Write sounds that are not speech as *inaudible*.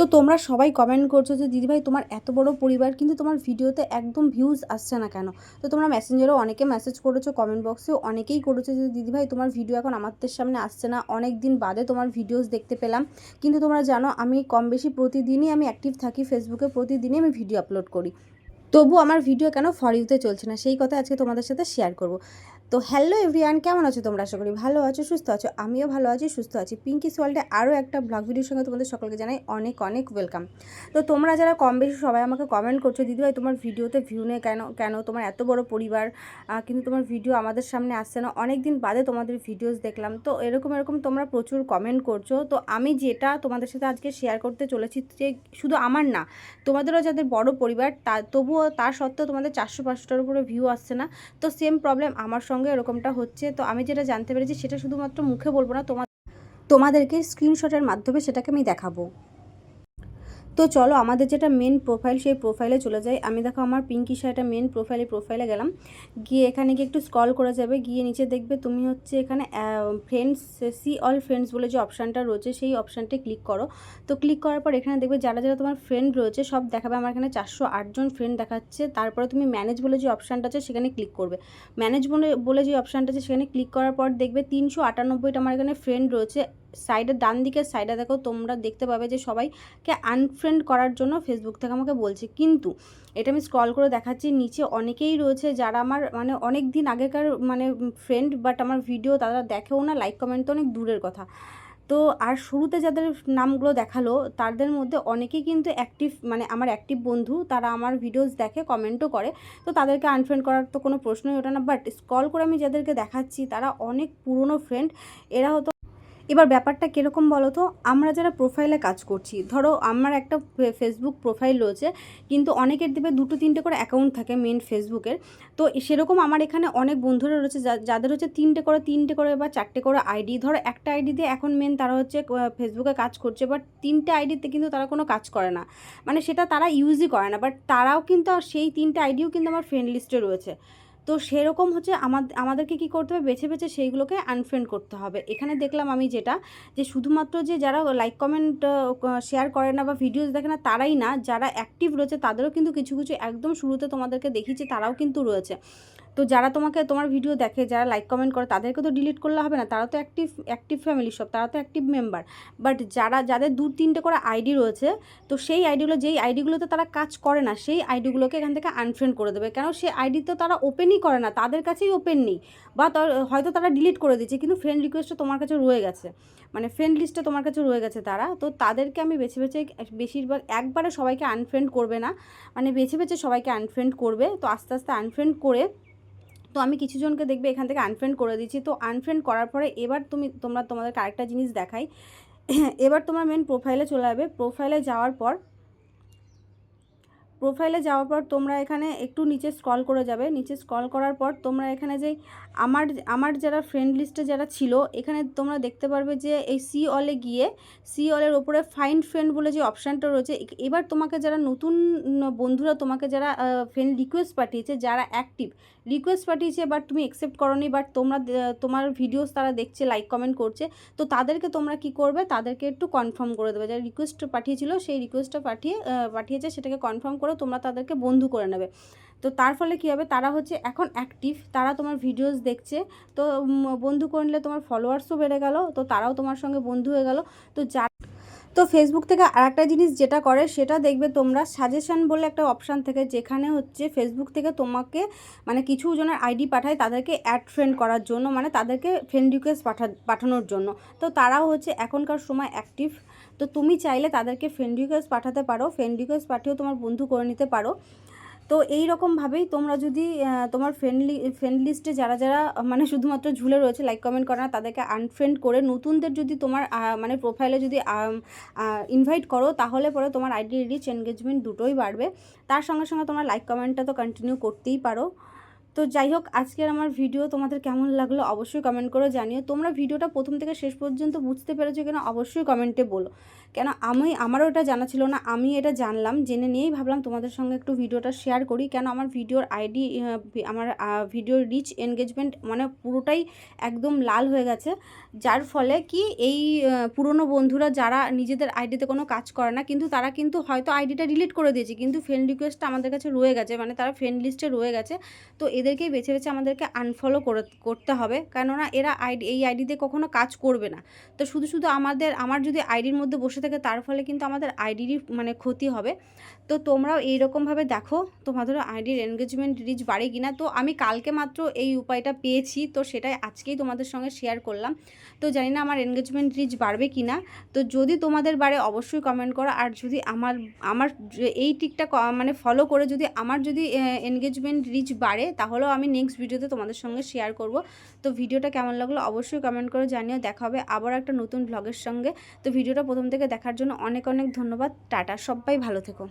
তো তোমরা সবাই কমেন্ট করছ যে দিদিভাই তোমার এত বড় পরিবার, কিন্তু তোমার ভিডিওতে একদম ভিউজ আসছে না কেন? তো তোমরা মেসেঞ্জারেও অনেকে মেসেজ করেছ কমেন্ট বক্সেও অনেকেই করেছ যে দিদিভাই তোমার ভিডিও এখন আমাদের সামনে আসছে না। অনেক দিন বাদে তোমার ভিডিওস দেখতে পেলাম। কিন্তু তোমরা জানো, আমি কম বেশি প্রতিদিনই আমি অ্যাক্টিভ থাকি ফেসবুকে প্রতিদিনই আমি ভিডিও আপলোড করি। তবু আমার ভিডিও কেন ফর ইউতে চলছে না? সেই কথা আজকে তোমাদের সাথে শেয়ার করব। তো হ্যালো এভরিওয়ান কেমন আছো তোমরা? আশা করি ভালো আছো, সুস্থ আছো, আমিও ভালো আছি, সুস্থ আছি। পিঙ্কি ওয়ার্ল্ডে আরও একটা ব্লগ ভিডিওর সঙ্গে তোমাদের সকলকে জানাই অনেক অনেক ওয়েলকাম তো তোমরা যারা কম বেশি সবাই আমাকে কমেন্ট করছ দিদিভাই তোমার ভিডিওতে ভিউ নেই কেন? কেন? তোমার এত বড় পরিবার কিন্তু তোমার ভিডিও আমাদের সামনে আসছে না। অনেক দিন বাদে তোমাদের ভিডিওস দেখলাম। তো এরকম এরকম তোমরা প্রচুর কমেন্ট করছ। তো আমি যেটা তোমাদের সাথে আজকে শেয়ার করতে চলেছি যে শুধু আমার না, তোমাদেরও যাদের বড় পরিবার, তা, তবুও তার সত্ত্বেও তোমাদের চারশো পাঁচশোটার উপরে ভিউ আসছে না। তো সেম প্রবলেম আমার সঙ্গে এরকমটা হচ্ছে, তো আমি যেটা জানতে পেরেছি সেটা শুধুমাত্র মুখে বলব না তোমার তোমাদেরকে স্ক্রিনশটের মাধ্যমে সেটাকে আমি দেখাবো। তো চলো, আমাদের যেটা মেন প্রোফাইল সেই প্রোফাইলে চলে যাই। আমি দেখো আমার পিঙ্কি শাড়িটা মেন প্রোফাইলে প্রোফাইলে গেলাম। গিয়ে এখানে গিয়ে একটু স্ক্রল করে যাবে, গিয়ে নিচে দেখবে তুমি হচ্ছে এখানে ফ্রেন্ডস সি অল ফ্রেন্ডস বলে যে অপশানটা রয়েছে, সেই অপশানটি ক্লিক করো। তো ক্লিক করার পর এখানে দেখবে যারা যারা তোমার ফ্রেন্ড রয়েছে, সব দেখাবে। আমার এখানে চারশো আটজন ফ্রেন্ড দেখাচ্ছে। তারপরে তুমি ম্যানেজ বলে যে অপশানটা আছে, সেখানে ক্লিক করবে। ম্যানেজ বলে বলে যে অপশানটা আছে, সেখানে ক্লিক করার পর দেখবে তিনশো আটানব্বইটা আমার এখানে ফ্রেন্ড রয়েছে। সাইডের ডান দিকের সাইডে দেখো তোমরা দেখতে পাবে যে সবাইকে আনফ্রেন্ড করার জন্য ফেসবুক থেকে আমাকে বলছে। কিন্তু এটা আমি স্ক্রল করে দেখাচ্ছি, নিচে অনেকেই রয়েছে যারা আমার মানে অনেক দিন আগেকার মানে ফ্রেন্ড বাট আমার ভিডিও তারা দেখেও না লাইক কমেন্ট তো অনেক দূরের কথা। তো আর শুরুতে যাদের নামগুলো দেখাল, তাদের মধ্যে অনেকেই কিন্তু অ্যাক্টিভ মানে আমার অ্যাক্টিভ বন্ধু, তারা আমার ভিডিওস দেখে কমেন্টও করে। তো তাদেরকে আনফ্রেন্ড করার তো কোনো প্রশ্নই ওঠে না বাট স্ক্রল করে আমি যাদেরকে দেখাচ্ছি, তারা অনেক পুরনো ফ্রেন্ড এরা হতো এবার ব্যাপারটা কীরকম বলো তো? আমরা যারা প্রোফাইলে কাজ করছি, ধরো আমার একটা ফেসবুক প্রোফাইল রয়েছে, কিন্তু অনেকের দেবে দুটো তিনটে করে অ্যাকাউন্ট থাকে মেন ফেসবুকের তো সেরকম আমার এখানে অনেক বন্ধুরা রয়েছে যাদের হচ্ছে তিনটে করে তিনটে করে বা চারটে করে আইডি ধরো একটা আইডি দিয়ে এখন মেন তারা হচ্ছে ফেসবুকে কাজ করছে বাট তিনটে আইডিতে কিন্তু তারা কোনো কাজ করে না। মানে সেটা তারা ইউজই করে না বাট তারাও কিন্তু সেই তিনটে আইডিও কিন্তু আমার ফ্রেন্ড লিস্টে রয়েছে। তো সেরকম হচ্ছে আমাদের আমাদেরকে কী করতে হবে? বেছে বেছে সেইগুলোকে আনফ্রেন্ড করতে হবে। এখানে দেখলাম আমি যেটা, যে শুধুমাত্র যে যারা লাইক কমেন্ট শেয়ার করে না বা ভিডিওস দেখে না, তারাই না, যারা অ্যাক্টিভ রয়েছে, তাদেরও কিন্তু কিছু কিছু একদম শুরুতে তোমাদেরকে দেখিয়েছি, তারাও কিন্তু রয়েছে। তো যারা তোমাকে, তোমার ভিডিও দেখে, যারা লাইক কমেন্ট করে, তাদেরকে তো ডিলিট করলে হবে না। তারা তো অ্যাক্টিভ অ্যাক্টিভ ফ্যামিলি সব তারা তো অ্যাক্টিভ মেম্বার বাট যারা, যাদের দু, তিনটে করে আইডি রয়েছে, তো সেই আইডিগুলো যেই আইডিগুলোতে তারা কাজ করে না, সেই আইডিগুলোকে এখান থেকে আনফ্রেন্ড করে দেবে। কেন? সেই আইডি তো তারা ওপেনই করে না, তাদের কাছেই ওপেন নেই। বা হয়তো তারা ডিলিট করে দিচ্ছে কিন্তু ফ্রেন্ড রিকোয়েস্টটা তোমার কাছে রয়ে গেছে। মানে ফ্রেন্ড লিস্টটা তোমার কাছে রয়ে গেছে তারা। তো তাদেরকে আমি বেছে বেছে, বেশিরভাগ, একবারে সবাইকে আনফ্রেন্ড করবে না। মানে বেছে বেছে সবাইকে আনফ্রেন্ড করবে। তো আস্তে আস্তে আনফ্রেন্ড করে তো আমি কিছু জনকে দেখবে এখান থেকে আনফ্রেন্ড করে দিচ্ছি। তো আনফ্রেন্ড করার পরে এবার তুমি, তোমরা তোমাদেরকে আরেকটা জিনিস দেখাই। *clears throat* এবার তোমার মেন প্রোফাইলে চলে যাবে। প্রোফাইলে যাওয়ার পর প্রোফাইলে যাওয়ার পর তোমরা এখানে একটু নিচে স্ক্রল করে যাবে। নিচে স্ক্রল করার পর তোমরা এখানে যে আমার আমার যারা ফ্রেন্ড লিস্টে যারা ছিল, এখানে তোমরা দেখতে পারবে যে এই সি অলে গিয়ে সি অলের ওপরে ফাইন্ড ফ্রেন্ড বলে যে অপশানটা রয়েছে এবার তোমাকে যারা নতুন বন্ধুরা, তোমাকে যারা ফ্রেন্ড রিকোয়েস্ট পাঠিয়েছে, যারা অ্যাক্টিভ রিকোয়েস্ট পাঠিয়েছে বাট তুমি অ্যাকসেপ্ট করনি বাট তোমরা, তোমার ভিডিওস তারা দেখছে লাইক কমেন্ট করছে, তো তাদেরকে তোমরা কি করবে? তাদেরকে একটু কনফার্ম করে দেবে। যারা রিকোয়েস্ট পাঠিয়েছিল, সেই রিকোয়েস্টটা পাঠিয়ে পাঠিয়েছে, সেটাকে কনফার্ম করে তোমরা তাদেরকে বন্ধু করে নেবে। তো তার ফলে কী হবে? তারা হচ্ছে এখন অ্যাক্টিভ তারা তোমার ভিডিওস দেখছে, তো বন্ধু করে নিলে তোমার ফলোয়ার্সও বেড়ে গেল, তো তারাও তোমার সঙ্গে বন্ধু হয়ে গেল, তো যা তো ফেসবুক থেকে আর একটা জিনিস যেটা করে, সেটা দেখবে তোমরা সাজেশন বলে একটা অপশান থেকে, যেখানে হচ্ছে ফেসবুক থেকে তোমাকে মানে কিছু জনের আইডি পাঠায় তাদেরকে অ্যাড ফ্রেন্ড করার জন্য মানে তাদেরকে ফ্রেন্ড রিকোয়েস্ট পাঠা, পাঠানোর জন্য। তো তারাও হচ্ছে এখনকার সময় অ্যাক্টিভ তো তুমি চাইলে তাদেরকে ফ্রেন্ড রিকোয়েস্ট পাঠাতে পারো ফ্রেন্ড রিকোয়েস্ট পাঠিয়েও তোমার বন্ধু করে নিতে পারো। তো এই রকমভাবেই তোমরা যদি তোমার ফ্রেন্ডলি ফ্রেন্ড লিস্টে যারা যারা মানে শুধুমাত্র ঝুলে রয়েছে লাইক কমেন্ট করে না, তাদেরকে আনফ্রেন্ড করে নতুনদের যদি তোমার মানে প্রোফাইলে যদি ইনভাইট করো, তাহলে পরে তোমার আইডি রিচ এনগেজমেন্ট দুটোই বাড়বে। তার সঙ্গে সঙ্গে তোমার লাইক কমেন্টটা তো কন্টিনিউ করতেই পারো। তো যাই হোক আজকের আমার ভিডিও তোমাদের কেমন লাগল অবশ্যই কমেন্ট করে জানিও। তোমরা ভিডিওটা প্রথম থেকে শেষ পর্যন্ত বুঝতে পেরেছ কেন অবশ্যই কমেন্টে বলো। কেন আমি, আমারও এটা জানা ছিল না, আমি এটা জানলাম, জেনে নিয়েই ভাবলাম তোমাদের সঙ্গে একটু ভিডিওটা শেয়ার করি। কেন আমার ভিডিওর আইডি আমার ভিডিওর রিচ এনগেজমেন্ট মানে পুরোটাই একদম লাল হয়ে গেছে। যার ফলে কি এই পুরনো বন্ধুরা যারা নিজেদের আইডিতে কোনো কাজ করে না, কিন্তু তারা কিন্তু হয়তো আইডিটা ডিলিট করে দিয়েছে, কিন্তু ফ্রেন্ড রিকোয়েস্টটা আমাদের কাছে রয়ে গেছে মানে তারা ফ্রেন্ড লিস্টে রয়ে গেছে। তো এদেরকেই বেছে বেছে আমাদেরকে আনফলো করে, করতে হবে। কেননা এরা আইডি এই আইডিতে কখনো কাজ করবে না। তো শুধু শুধু আমাদের, আমার যদি আইডির মধ্যে বসে থাকে, তার ফলে কিন্তু আমাদের আইডিরই মানে ক্ষতি হবে। তো তোমরাও এইরকমভাবে দেখো, তোমাদের আইডির এনগেজমেন্ট রিচ বাড়ে কিনা। তো আমি কালকে মাত্র এই উপায়টা পেয়েছি, তো সেটাই আজকেই তোমাদের সঙ্গে শেয়ার করলাম। তো জানি না আমার এনগেজমেন্ট রিচ বাড়বে কি না তো যদি তোমাদের বাড়ে, অবশ্যই কমেন্ট করো। আর যদি আমার আমার এই টিকটা ক- মানে ফলো করে যদি আমার যদি এনগেজমেন্ট রিচ বাড়ে তাহলেও আমি নেক্সট ভিডিওতে তোমাদের সঙ্গে শেয়ার করব। তো ভিডিওটা কেমন লাগল অবশ্যই কমেন্ট করে জানিও। দেখা হবে আবার একটা নতুন ব্লগের সঙ্গে। তো ভিডিওটা প্রথম থেকে দেখার জন্য অনেক অনেক ধন্যবাদ। টাটা, সবাই ভালো থেকো।